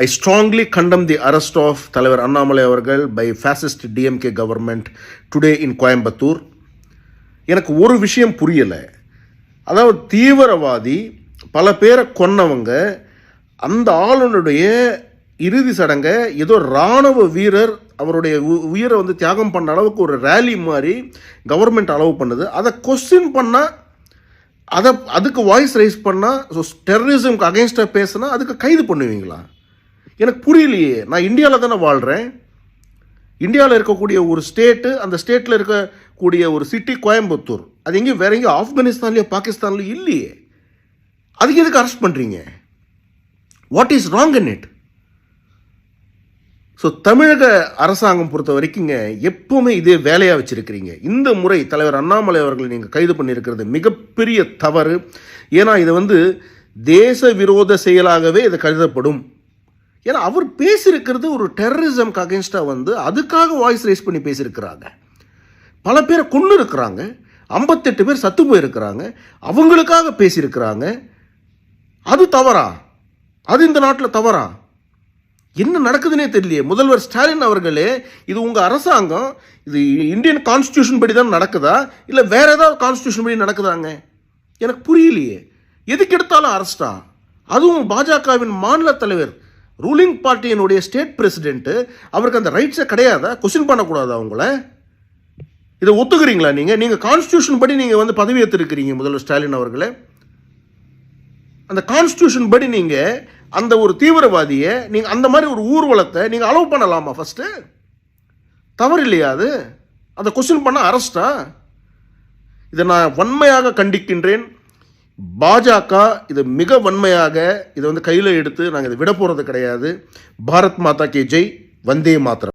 I strongly கண்டம் தி arrest of தலைவர் அண்ணாமலை அவர்கள் by fascist DMK government today in Coimbatore எனக்கு ஒரு விஷயம் புரியலை. அதாவது தீவிரவாதி பல பேரை கொன்னவங்க அந்த ஆளுனுடைய இறுதி சடங்கை ஏதோ இராணுவ வீரர் அவருடைய உ- உயிரை வந்து தியாகம் பண்ண அளவுக்கு ஒரு ரேலி மாதிரி கவர்மெண்ட் அலோவ் பண்ணுது. அதை கொஸ்டின் பண்ணால் அதை அதுக்கு வாய்ஸ் ரைஸ் பண்ணால் ஸோ டெரரிசம்க்கு அகேன்ஸ்டாக பேசுனா அதுக்கு கைது பண்ணுவீங்களா? எனக்கு புரியலையே. நான் இந்தியாவில் தானே வாழ்கிறேன் இந்தியாவில் இருக்கக்கூடிய ஒரு ஸ்டேட்டு அந்த ஸ்டேட்டில் இருக்கக்கூடிய ஒரு சிட்டி கோயம்புத்தூர். அது எங்கேயும் வேற எங்கேயும் ஆப்கானிஸ்தான்லேயோ பாகிஸ்தான்லேயோ இல்லையே. அதுக்கு எதுக்கு அரெஸ்ட் பண்ணுறீங்க what is wrong in it so தமிழக அரசாங்கம் பொறுத்த வரைக்குங்க எப்பவுமே இதே வேலையாக வச்சுருக்கிறீங்க. இந்த முறை தலைவர் அண்ணாமலை அவர்களை நீங்கள் கைது பண்ணியிருக்கிறது மிகப்பெரிய தவறு. ஏன்னா இது வந்து தேச விரோத செயலாகவே இது கருதப்படும். ஏன்னா அவர் பேசியிருக்கிறது ஒரு டெரரிசம்க்கு அகேன்ஸ்டாக வந்து அதுக்காக வாய்ஸ் ரைஸ் பண்ணி பேசியிருக்கிறாங்க. பல பேரை கொண்டு இருக்கிறாங்க ஐம்பத்தெட்டு பேர் சத்து போயிருக்கிறாங்க. அவங்களுக்காக பேசியிருக்கிறாங்க. அது தவறா? அது இந்த நாட்டில் தவறா? என்ன நடக்குதுன்னே தெரியலையே. முதல்வர் ஸ்டாலின் அவர்களே இது உங்கள் அரசாங்கம் இது இந்தியன் கான்ஸ்டியூஷன் படி தான் நடக்குதா? இல்லை வேற ஏதாவது கான்ஸ்டியூஷன் படி நடக்குதாங்க? எனக்கு புரியலையே. எதுக்கு எடுத்தாலும் அரஸ்டா அதுவும் பாஜகவின் மாநில தலைவர் ரூலிங் பார்ட்டியினுடைய ஸ்டேட் பிரசிடென்ட்டு அவருக்கு அந்த ரைட்ஸை கிடையாதா? கொஸ்டின் பண்ணக்கூடாதா அவங்கள இதை ஒத்துக்கிறீங்களா நீங்கள் நீங்கள் கான்ஸ்டியூஷன் படி நீங்கள் வந்து பதவி ஏற்றிருக்கிறீங்க முதல்வர் ஸ்டாலின் அவர்களே. அந்த கான்ஸ்டியூஷன் படி நீங்கள் அந்த ஒரு தீவிரவாதியை நீங்கள் அந்த மாதிரி ஒரு ஊர்வலத்தை நீங்கள் அலோவ் பண்ணலாமா ஃபஸ்ட்டு தவறு இல்லையா அது? அதை கொஸ்டின் பண்ண அரஸ்டா இதை நான் வன்மையாக கண்டிக்கின்றேன். பாஜக இது மிக வன்மையாக இதை வந்து கையில் எடுத்து நாங்கள் இதை விட போகிறது கிடையாது. பாரத் மாதா கே ஜெய் வந்தே மாத்திரம்